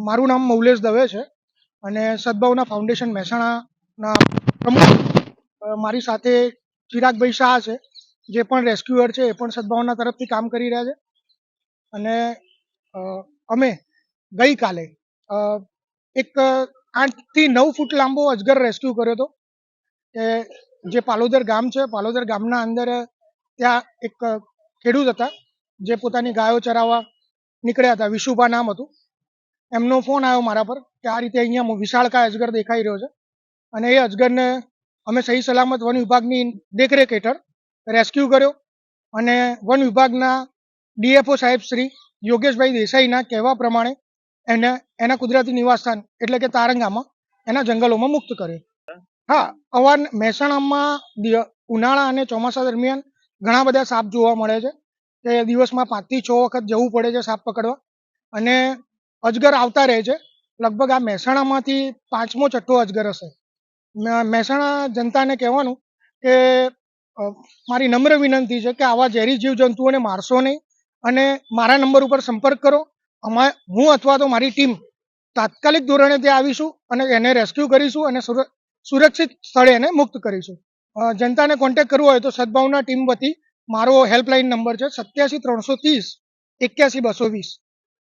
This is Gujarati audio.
મારું નામ મૌલેશ દવે છે અને સદભાવના ફાઉન્ડેશન મહેસાણાના પ્રમુખ. મારી સાથે ચિરાગભાઈ શાહ છે, જે પણ રેસ્ક્યુઅર છે, એ પણ સદભાવના તરફથી કામ કરી રહ્યા છે. અને અમે ગઈકાલે એક આઠથી નવ ફૂટ લાંબો અજગર રેસ્ક્યુ કર્યો હતો. એ, જે પાલોદર ગામ છે, પાલોદર ગામના અંદર, ત્યાં એક ખેડૂત હતા, જે પોતાની ગાયો ચરાવવા નીકળ્યા હતા, વિશુભા નામ હતું. એમનો ફોન આવ્યો મારા પર કે આ રીતે અહીંયા વિશાળકાય અજગર દેખાઈ રહ્યો છે. અને એ અજગરને અમે સહી સલામત વન વિભાગની દેખરેખ હેઠળ રેસ્ક્યુ કર્યો અને વન વિભાગના ડીએફઓ સાહેબ શ્રી યોગેશભાઈ દેસાઈના કહેવા પ્રમાણે એને, એના કુદરતી નિવાસસ્થાન એટલે કે તારંગામાં એના જંગલોમાં મુક્ત કર્યો. હા, અવાર મહેસાણામાં ઉનાળા અને ચોમાસા દરમિયાન ઘણા બધા સાપ જોવા મળે છે. કે દિવસમાં પાંચથી છ વખત જવું પડે છે સાપ પકડવા. અને અજગર આવતા રહે છે. લગભગ આ મહેસાણામાંથી પાંચમો છઠ્ઠો અજગર હશે. મહેસાણા જનતાને કહેવાનું કે મારી નમ્ર વિનંતી છે કે આવા ઝેરી જીવજંતુઓને મારશો નહીં અને મારા નંબર ઉપર સંપર્ક કરો. અમા, હું અથવા તો મારી ટીમ તાત્કાલિક ધોરણે ત્યાં આવીશું અને એને રેસ્ક્યુ કરીશું અને સુર- સુરક્ષિત સ્થળે એને મુક્ત કરીશું. જનતાને કોન્ટેક્ટ કરવો હોય તો સદભાવના ટીમ વતી મારો હેલ્પલાઇન નંબર છે સત્યાસી ત્રણસો ત્રીસ એક્યાસી બસો વીસ.